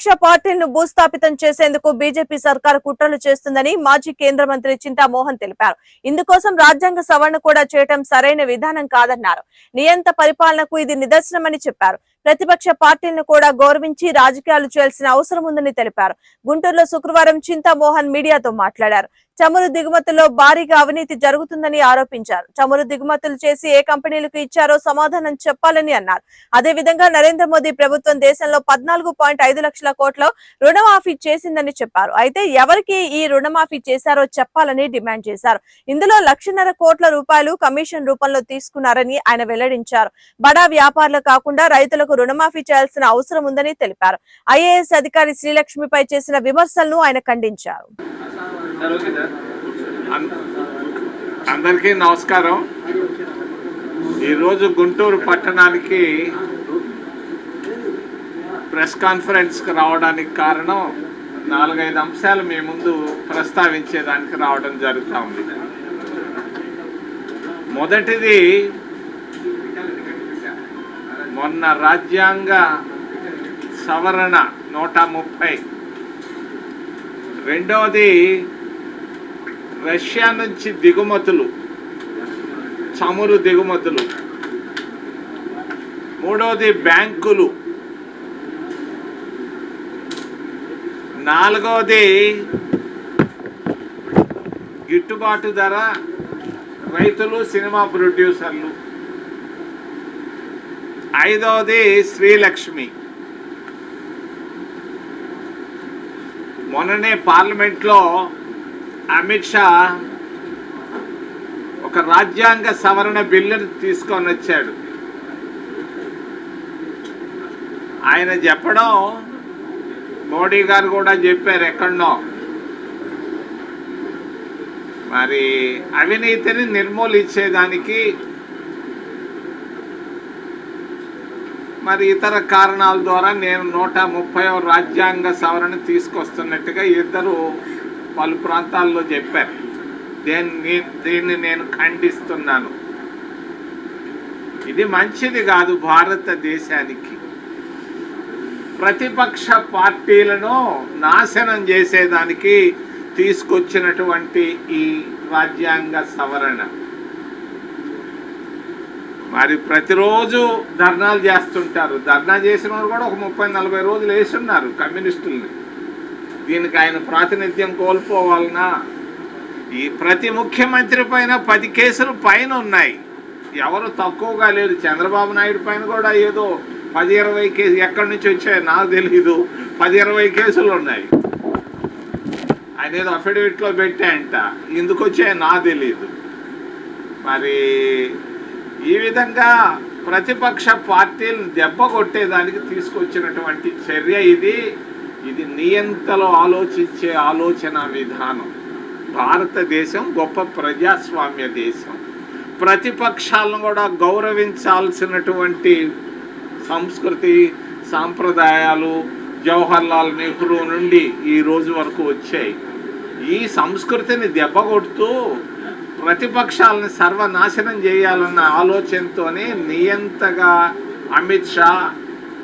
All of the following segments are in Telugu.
ప్రతిపక్ష పార్టీలను భూస్థాపితం చేసేందుకు బీజేపీ సర్కారు కుట్రలు చేస్తుందని మాజీ కేంద్ర మంత్రి చింతామోహన్ తెలిపారు. ఇందుకోసం రాజ్యాంగ సవరణ కూడా చేయటం సరైన విధానం కాదన్నారు. నియంత పరిపాలనకు ఇది నిదర్శనమని చెప్పారు. ప్రతిపక్ష పార్టీలను కూడా గౌరవించి రాజకీయాలు చేయాల్సిన అవసరం ఉందని తెలిపారు. గుంటూరులో శుక్రవారం చింతామోహన్ మీడియాతో మాట్లాడారు. చమురు దిగుమతుల్లో భారీగా అవినీతి జరుగుతుందని ఆరోపించారు. చమురు దిగుమతులు చేసి ఏ కంపెనీలకు ఇచ్చారో సమాధానం చెప్పాలని అన్నారు. అదే విధంగా నరేంద్ర మోదీ ప్రభుత్వం దేశంలో పద్నాలుగు పాయింట్ ఐదు లక్షల కోట్ల రుణమాఫీ చేసిందని చెప్పారు. అయితే ఎవరికి ఈ రుణమాఫీ చేశారో చెప్పాలని డిమాండ్ చేశారు. ఇందులో లక్షన్నర కోట్ల రూపాయలు కమిషన్ రూపంలో తీసుకున్నారని ఆయన వెల్లడించారు. బడా వ్యాపారులు కాకుండా రైతులకు రుణమాఫీ చేయాల్సిన అవసరం ఉందని తెలిపారు. ఐఏఎస్ అధికారి శ్రీలక్ష్మిపై చేసిన విమర్శలను ఆయన ఖండించారు. అందరికీ నమస్కారం. ఈరోజు గుంటూరు పట్టణానికి ప్రెస్ కాన్ఫరెన్స్కి రావడానికి కారణం నాలుగైదు అంశాలు మీ ముందు ప్రస్తావించేదానికి రావడం జరుగుతూ ఉంది. మొదటిది మొన్న రాజ్యాంగ సవరణ నూట ముప్పై. రెండవది రష్యా నుంచి దిగుమతులు చమురు దిగుమతులు. మూడవది బ్యాంకులు. నాలుగవది గిట్టుబాటు ధర రైతులు సినిమా ప్రొడ్యూసర్లు. ఐదవది శ్రీలక్ష్మి. మొన్ననే పార్లమెంట్లో అమిత్ షా ఒక రాజ్యాంగ సవరణ బిల్లును తీసుకొని వచ్చాడు. ఆయన చెప్పడం మోడీ గారు కూడా చెప్పారు ఎక్కడనో. మరి అవినీతిని నిర్మూలించేదానికి మరి ఇతర కారణాల ద్వారా నేను నూట ముప్పై రాజ్యాంగ సవరణ తీసుకొస్తున్నట్టుగా ఇద్దరు పలు ప్రాంతాల్లో చెప్పారు. దీన్ని దీన్ని నేను ఖండిస్తున్నాను. ఇది మంచిది కాదు భారతదేశానికి. ప్రతిపక్ష పార్టీలను నాశనం చేసేదానికి తీసుకొచ్చినటువంటి ఈ రాజ్యాంగ సవరణ. మరి ప్రతిరోజు ధర్నాలు చేస్తుంటారు. ధర్నా చేసిన వారు కూడా ఒక ముప్పై నలభై రోజులు వేస్తున్నారు కమ్యూనిస్టుల్ని. దీనికి ఆయన ప్రాతినిధ్యం కోల్పోవాలనా? ఈ ప్రతి ముఖ్యమంత్రి పైన పది కేసులు పైన ఉన్నాయి. ఎవరు తక్కువగా లేదు చంద్రబాబు నాయుడు పైన కూడా ఏదో పది ఇరవై కేసు ఎక్కడి నుంచి వచ్చాయో నాకు తెలీదు. పది ఇరవై కేసులు ఉన్నాయి. ఆయన ఏదో అఫిడవిట్లో పెట్టాయంట. ఎందుకు వచ్చాయో నాకు తెలీదు. మరి ఈ విధంగా ప్రతిపక్ష పార్టీలను దెబ్బ కొట్టేదానికి తీసుకొచ్చినటువంటి చర్య ఇది. ఇది నియంతలో ఆలోచించే ఆలోచన విధానం. భారతదేశం గొప్ప ప్రజాస్వామ్య దేశం. ప్రతిపక్షాలను కూడా గౌరవించాల్సినటువంటి సంస్కృతి సాంప్రదాయాలు జవహర్లాల్ నెహ్రూ నుండి ఈ రోజు వరకు వచ్చాయి. ఈ సంస్కృతిని దెబ్బ కొడుతూ ప్రతిపక్షాలను సర్వనాశనం చేయాలన్న ఆలోచనతోనే నియంతగా అమిత్ షా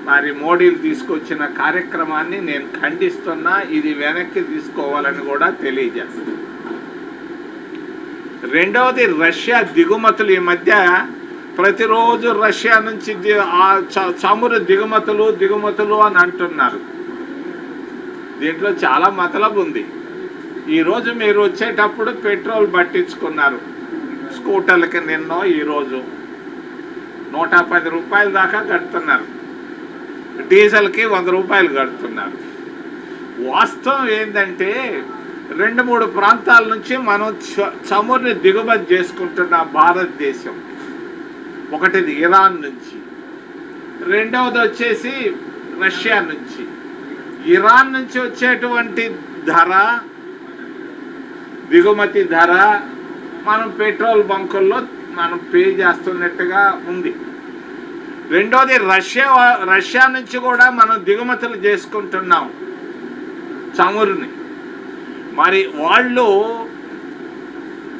మరి మోడీలు తీసుకొచ్చిన కార్యక్రమాన్ని నేను ఖండిస్తున్నా ఇది వెనక్కి తీసుకోవాలని కూడా తెలియజేస్తాను రెండవది రష్యా దిగుమతులు ఈ మధ్య ప్రతిరోజు రష్యా నుంచి చమురు దిగుమతులు దిగుమతులు అని అంటున్నారు. దీంట్లో చాలా మతలబు ఉంది. ఈరోజు మీరు వచ్చేటప్పుడు పెట్రోల్ పట్టించుకున్నారు. స్కూటర్లకి నిన్నో ఈరోజు నూట పది రూపాయల దాకా కడుతున్నారు. డీజిల్కి వంద రూపాయలు కడుతున్నారు. వాస్తవం ఏంటంటే రెండు మూడు ప్రాంతాల నుంచి మనం చ- చమురుని దిగుమతి చేసుకుంటున్న భారతదేశం. ఒకటిది ఇరాన్ నుంచి రెండవది వచ్చేసి రష్యా నుంచి. ఇరాన్ నుంచి వచ్చేటువంటి ధర దిగుమతి ధర మనం పెట్రోల్ బంకుల్లో మనం పే చేస్తున్నట్టుగా ఉంది. రెండోది రష్యా రష్యా నుంచి కూడా మనం దిగుమతులు చేసుకుంటున్నాం చమురుని. మరి వాళ్ళు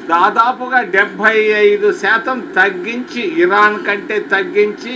దాదాపుగా డెబ్భై ఐదు శాతం తగ్గించి ఇరాన్ కంటే తగ్గించి